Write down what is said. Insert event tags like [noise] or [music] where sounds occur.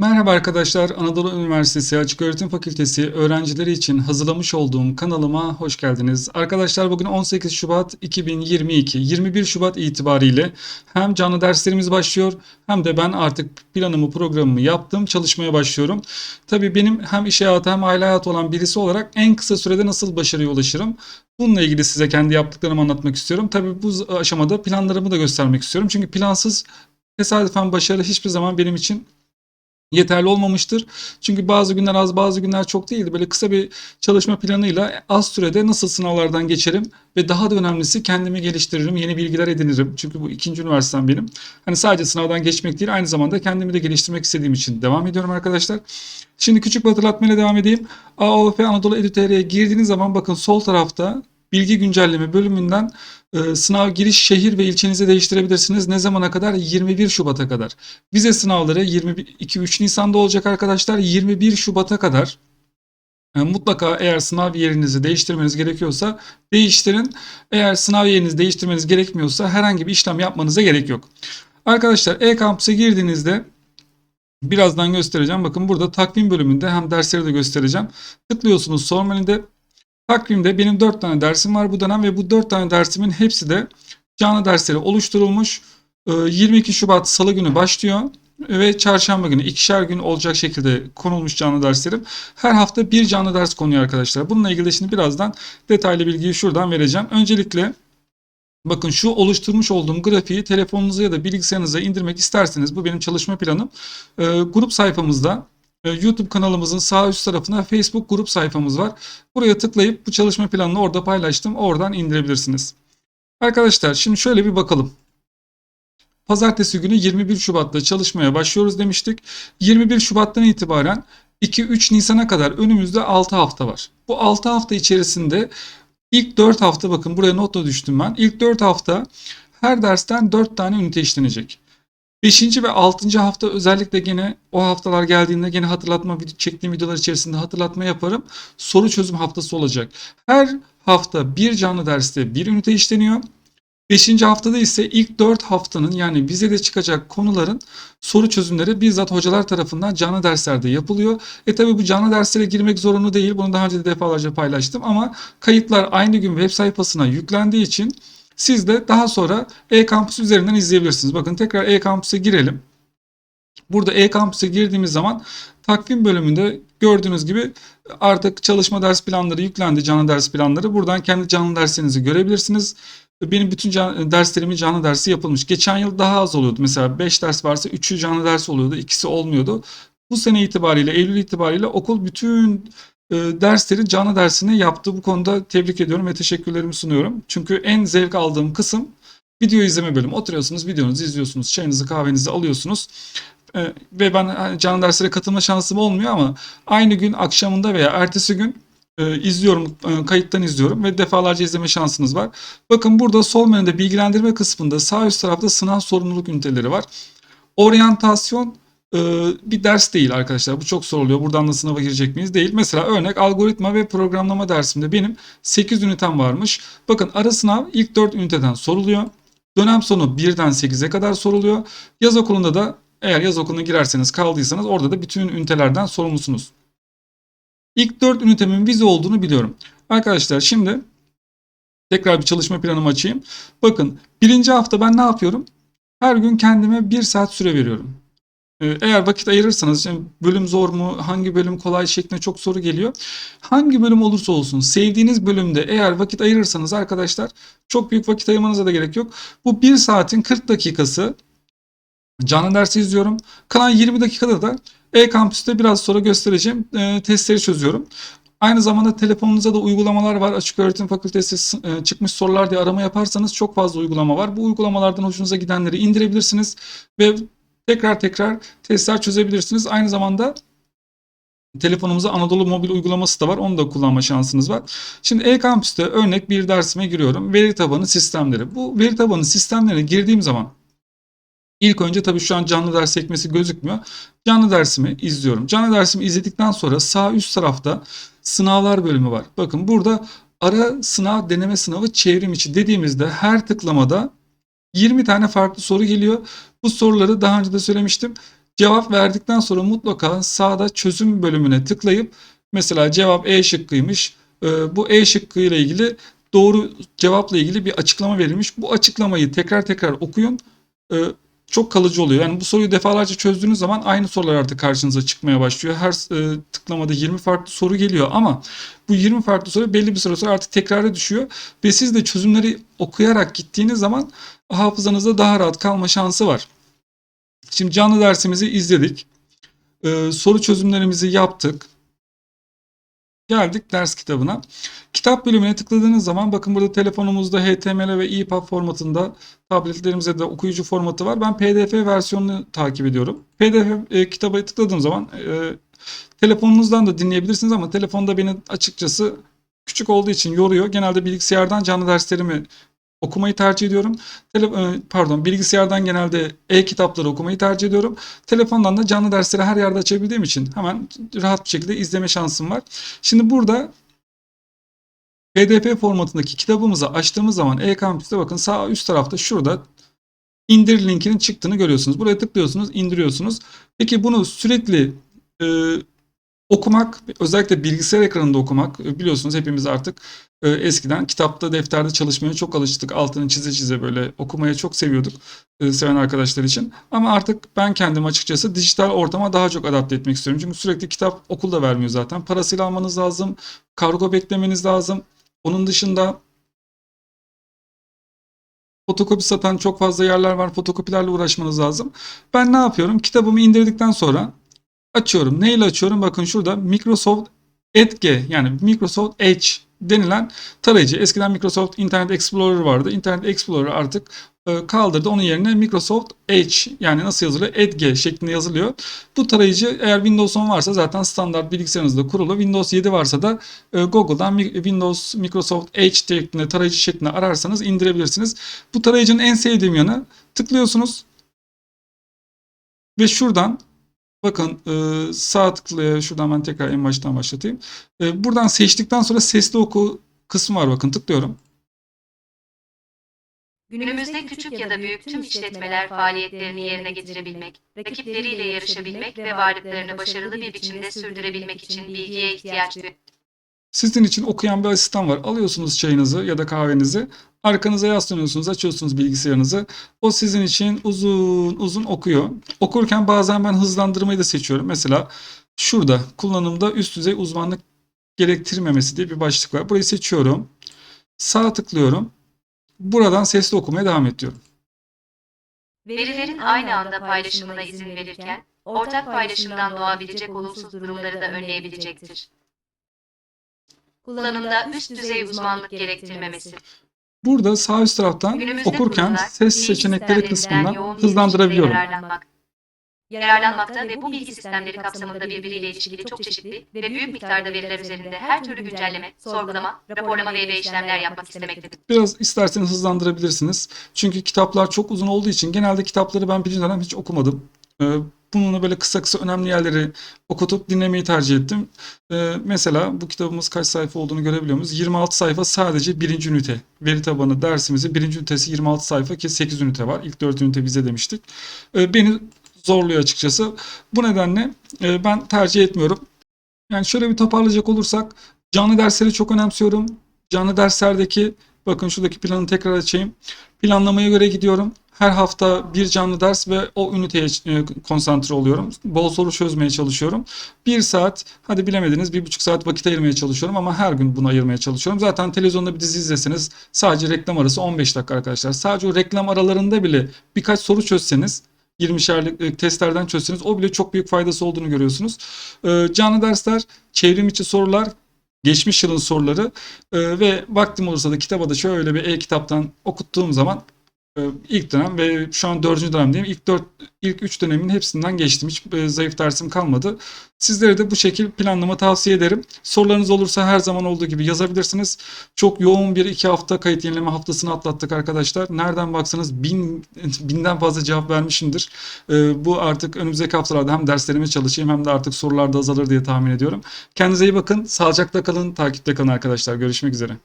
Merhaba arkadaşlar, Anadolu Üniversitesi Açıköğretim Fakültesi öğrencileri için hazırlamış olduğum kanalıma hoş geldiniz. Arkadaşlar bugün 18 Şubat 2022, 21 Şubat itibariyle hem canlı derslerimiz başlıyor hem de ben artık planımı programımı yaptım, çalışmaya başlıyorum. Tabii benim hem iş hayatı hem aile hayatı olan birisi olarak en kısa sürede nasıl başarıya ulaşırım? Bununla ilgili size kendi yaptıklarımı anlatmak istiyorum. Tabii bu aşamada planlarımı da göstermek istiyorum. Çünkü plansız tesadüfen başarı hiçbir zaman benim için yeterli olmamıştır. Çünkü bazı günler az bazı günler çok değildi. Böyle kısa bir çalışma planıyla az sürede nasıl sınavlardan geçerim ve daha da önemlisi kendimi geliştiririm, yeni bilgiler edinirim. Çünkü bu ikinci üniversitem benim. Hani sadece sınavdan geçmek değil aynı zamanda kendimi de geliştirmek istediğim için devam ediyorum arkadaşlar. Şimdi küçük bir hatırlatmayla devam edeyim. AOF Anadolu Edu.tr'ye girdiğiniz zaman bakın sol tarafta bilgi güncelleme bölümünden e, sınav giriş şehir ve ilçenizi değiştirebilirsiniz. Ne zamana kadar? 21 Şubat'a kadar. Vize sınavları 22-3 Nisan'da olacak arkadaşlar. 21 Şubat'a kadar e, mutlaka eğer sınav yerinizi değiştirmeniz gerekiyorsa değiştirin. Eğer sınav yerinizi değiştirmeniz gerekmiyorsa herhangi bir işlem yapmanıza gerek yok. Arkadaşlar e-kampüse girdiğinizde birazdan göstereceğim. Bakın burada takvim bölümünde hem dersleri de göstereceğim. Tıklıyorsunuz sorm menüde Takvimde benim 4 tane dersim var bu dönem ve bu 4 tane dersimin hepsi de canlı dersleri oluşturulmuş. 22 Şubat Salı günü başlıyor ve çarşamba günü ikişer gün olacak şekilde konulmuş canlı derslerim. Her hafta bir canlı ders konuyor arkadaşlar. Bununla ilgili şimdi birazdan detaylı bilgiyi şuradan vereceğim. Öncelikle bakın şu oluşturmuş olduğum grafiği telefonunuza ya da bilgisayarınıza indirmek isterseniz bu benim çalışma planım. Grup sayfamızda ee, YouTube kanalımızın sağ üst tarafına Facebook grup sayfamız var. Buraya tıklayıp bu çalışma planını orada paylaştım. Oradan indirebilirsiniz. Arkadaşlar şimdi şöyle bir bakalım. Pazartesi günü 21 Şubat'ta çalışmaya başlıyoruz demiştik. 21 Şubat'tan itibaren 2-3 Nisan'a kadar önümüzde 6 hafta var. Bu 6 hafta içerisinde ilk 4 hafta bakın buraya notla düştüm ben. İlk 4 hafta her dersten 4 tane ünite işlenecek. Beşinci ve altıncı hafta özellikle gene o haftalar geldiğinde gene hatırlatma çektiğim videolar içerisinde hatırlatma yaparım. Soru çözüm haftası olacak. Her hafta bir canlı derste bir ünite işleniyor. Beşinci haftada ise ilk dört haftanın yani vizede çıkacak konuların soru çözümleri bizzat hocalar tarafından canlı derslerde yapılıyor. E tabi bu canlı derslere girmek zorunlu değil. Bunu daha önce de defalarca paylaştım ama kayıtlar aynı gün web sayfasına yüklendiği için siz de daha sonra e-kampüs üzerinden izleyebilirsiniz. Bakın tekrar e-kampüse girelim. Burada e-kampüse girdiğimiz zaman takvim bölümünde gördüğünüz gibi artık çalışma ders planları yüklendi canlı ders planları. Buradan kendi canlı derslerinizi görebilirsiniz. Benim bütün can, derslerimin canlı dersi yapılmış. Geçen yıl daha az oluyordu. Mesela 5 ders varsa 3'ü canlı ders oluyordu. ikisi olmuyordu. Bu sene itibariyle Eylül itibariyle okul bütün e, dersleri canlı dersini yaptı. Bu konuda tebrik ediyorum ve teşekkürlerimi sunuyorum. Çünkü en zevk aldığım kısım video izleme bölümü. Oturuyorsunuz, videonuzu izliyorsunuz, çayınızı, kahvenizi alıyorsunuz. E, ve ben hani, canlı derslere katılma şansım olmuyor ama aynı gün akşamında veya ertesi gün e, izliyorum, e, kayıttan izliyorum ve defalarca izleme şansınız var. Bakın burada sol menüde bilgilendirme kısmında sağ üst tarafta sınav sorumluluk üniteleri var. Oryantasyon ee, bir ders değil arkadaşlar. Bu çok soruluyor. Buradan da sınava girecek miyiz? Değil. Mesela örnek algoritma ve programlama dersimde benim 8 ünitem varmış. Bakın ara sınav ilk 4 üniteden soruluyor. Dönem sonu 1'den 8'e kadar soruluyor. Yaz okulunda da eğer yaz okuluna girerseniz kaldıysanız orada da bütün ünitelerden sorumlusunuz. İlk 4 ünitemin vize olduğunu biliyorum. Arkadaşlar şimdi tekrar bir çalışma planımı açayım. Bakın birinci hafta ben ne yapıyorum? Her gün kendime 1 saat süre veriyorum. Ee, eğer vakit ayırırsanız, yani bölüm zor mu, hangi bölüm kolay şeklinde çok soru geliyor. Hangi bölüm olursa olsun, sevdiğiniz bölümde eğer vakit ayırırsanız arkadaşlar çok büyük vakit ayırmanıza da gerek yok. Bu 1 saatin 40 dakikası canlı dersi izliyorum. Kalan 20 dakikada da e-kampüste biraz sonra göstereceğim e, testleri çözüyorum. Aynı zamanda telefonunuza da uygulamalar var. Açık Öğretim Fakültesi e, çıkmış sorular diye arama yaparsanız çok fazla uygulama var. Bu uygulamalardan hoşunuza gidenleri indirebilirsiniz ve tekrar tekrar testler çözebilirsiniz. Aynı zamanda telefonumuzda Anadolu Mobil uygulaması da var. Onu da kullanma şansınız var. Şimdi e-kampüste örnek bir dersime giriyorum. Veri tabanı sistemleri. Bu veri tabanı sistemlerine girdiğim zaman ilk önce tabii şu an canlı ders sekmesi gözükmüyor. Canlı dersimi izliyorum. Canlı dersimi izledikten sonra sağ üst tarafta sınavlar bölümü var. Bakın burada ara sınav deneme sınavı çevrim içi dediğimizde her tıklamada 20 tane farklı soru geliyor. Bu soruları daha önce de söylemiştim. Cevap verdikten sonra mutlaka sağda çözüm bölümüne tıklayıp mesela cevap E şıkkıymış. Ee, bu E şıkkı ile ilgili doğru cevapla ilgili bir açıklama verilmiş. Bu açıklamayı tekrar tekrar okuyun. Çok kalıcı oluyor. Yani bu soruyu defalarca çözdüğünüz zaman aynı sorular artık karşınıza çıkmaya başlıyor. Her e, tıklamada 20 farklı soru geliyor ama bu 20 farklı soru belli bir süre sonra artık tekrara düşüyor ve siz de çözümleri okuyarak gittiğiniz zaman hafızanızda daha rahat kalma şansı var. Şimdi canlı dersimizi izledik. Ee, soru çözümlerimizi yaptık. Geldik ders kitabına. Kitap bölümüne tıkladığınız zaman bakın burada telefonumuzda HTML ve EPUB formatında tabletlerimizde de okuyucu formatı var. Ben PDF versiyonunu takip ediyorum. PDF e, kitaba tıkladığım zaman e, telefonunuzdan da dinleyebilirsiniz ama telefonda beni açıkçası küçük olduğu için yoruyor. Genelde bilgisayardan canlı derslerimi okumayı tercih ediyorum. Tele, e, pardon bilgisayardan genelde e-kitapları okumayı tercih ediyorum. Telefondan da canlı dersleri her yerde açabildiğim için hemen rahat bir şekilde izleme şansım var. Şimdi burada PDF formatındaki kitabımızı açtığımız zaman e-kampüste bakın sağ üst tarafta şurada indir linkinin çıktığını görüyorsunuz. Buraya tıklıyorsunuz, indiriyorsunuz. Peki bunu sürekli e, okumak, özellikle bilgisayar ekranında okumak e, biliyorsunuz hepimiz artık e, eskiden kitapta, defterde çalışmaya çok alıştık. Altını çize çize böyle okumaya çok seviyorduk e, seven arkadaşlar için. Ama artık ben kendim açıkçası dijital ortama daha çok adapte etmek istiyorum. Çünkü sürekli kitap okulda vermiyor zaten. Parasıyla almanız lazım, kargo beklemeniz lazım. Onun dışında fotokopi satan çok fazla yerler var. Fotokopilerle uğraşmanız lazım. Ben ne yapıyorum? Kitabımı indirdikten sonra açıyorum. Neyle açıyorum? Bakın şurada Microsoft Edge yani Microsoft Edge denilen tarayıcı. Eskiden Microsoft Internet Explorer vardı. Internet Explorer artık e, kaldırdı. Onun yerine Microsoft Edge yani nasıl yazılıyor? Edge şeklinde yazılıyor. Bu tarayıcı eğer Windows 10 varsa zaten standart bilgisayarınızda kurulu. Windows 7 varsa da e, Google'dan Windows Microsoft Edge şeklinde tarayıcı şeklinde ararsanız indirebilirsiniz. Bu tarayıcının en sevdiğim yanı tıklıyorsunuz ve şuradan Bakın e, sağ tıklaya şuradan ben tekrar en baştan başlatayım. E, buradan seçtikten sonra sesli oku kısmı var bakın tıklıyorum. Günümüzde küçük ya da büyük tüm işletmeler faaliyetlerini yerine getirebilmek, rakipleriyle yarışabilmek ve varlıklarını başarılı bir biçimde sürdürebilmek için bilgiye ihtiyaç duyuyor. Sizin için okuyan bir asistan var. Alıyorsunuz çayınızı ya da kahvenizi. Arkanıza yaslanıyorsunuz, açıyorsunuz bilgisayarınızı. O sizin için uzun uzun okuyor. Okurken bazen ben hızlandırmayı da seçiyorum. Mesela şurada kullanımda üst düzey uzmanlık gerektirmemesi diye bir başlık var. Burayı seçiyorum. Sağ tıklıyorum. Buradan sesli okumaya devam ediyorum. Verilerin aynı anda paylaşımına izin verirken, ortak paylaşımdan doğabilecek olumsuz durumları da önleyebilecektir. Kullanımda üst düzey uzmanlık gerektirmemesi. Burada sağ üst taraftan Günümüzde okurken kurumlar, ses bilgi seçenekleri sistemlerinden kısmından yoğun bir biçimde hızlandırabiliyorum. Yararlanmak. Yararlanmakta ve bu bilgi sistemleri kapsamında birbiriyle ilişkili çok çeşitli ve büyük miktarda veriler üzerinde her türlü güncelleme, sorgulama, raporlama ve işlemler yapmak istemektedir. Biraz isterseniz hızlandırabilirsiniz. Çünkü kitaplar çok uzun olduğu için genelde kitapları ben birinci dönem hiç okumadım. Ee, Bununla böyle kısa kısa önemli yerleri okutup dinlemeyi tercih ettim. Ee, mesela bu kitabımız kaç sayfa olduğunu görebiliyor muyuz? 26 sayfa sadece birinci ünite. Veri tabanı dersimizin birinci ünitesi 26 sayfa ki 8 ünite var. İlk 4 ünite bize demiştik. Ee, beni zorluyor açıkçası. Bu nedenle e, ben tercih etmiyorum. Yani şöyle bir toparlayacak olursak canlı dersleri çok önemsiyorum. Canlı derslerdeki bakın şuradaki planı tekrar açayım. Planlamaya göre gidiyorum. Her hafta bir canlı ders ve o üniteye e, konsantre oluyorum. Bol soru çözmeye çalışıyorum. Bir saat, hadi bilemediniz bir buçuk saat vakit ayırmaya çalışıyorum ama her gün bunu ayırmaya çalışıyorum. Zaten televizyonda bir dizi izleseniz sadece reklam arası 15 dakika arkadaşlar. Sadece o reklam aralarında bile birkaç soru çözseniz 20'şerlik e, testlerden çözseniz o bile çok büyük faydası olduğunu görüyorsunuz. E, canlı dersler, çevrim içi sorular, geçmiş yılın soruları ve vaktim olursa da kitaba da şöyle bir e-kitaptan okuttuğum zaman ilk dönem ve şu an dördüncü dönemdeyim. İlk dört, ilk üç dönemin hepsinden geçtim. Hiç e, zayıf dersim kalmadı. Sizlere de bu şekil planlama tavsiye ederim. Sorularınız olursa her zaman olduğu gibi yazabilirsiniz. Çok yoğun bir iki hafta kayıt yenileme haftasını atlattık arkadaşlar. Nereden baksanız bin, [laughs] binden fazla cevap vermişimdir. E, bu artık önümüzdeki haftalarda hem derslerime çalışayım hem de artık sorular da azalır diye tahmin ediyorum. Kendinize iyi bakın. Sağlıcakla kalın. Takipte kalın arkadaşlar. Görüşmek üzere.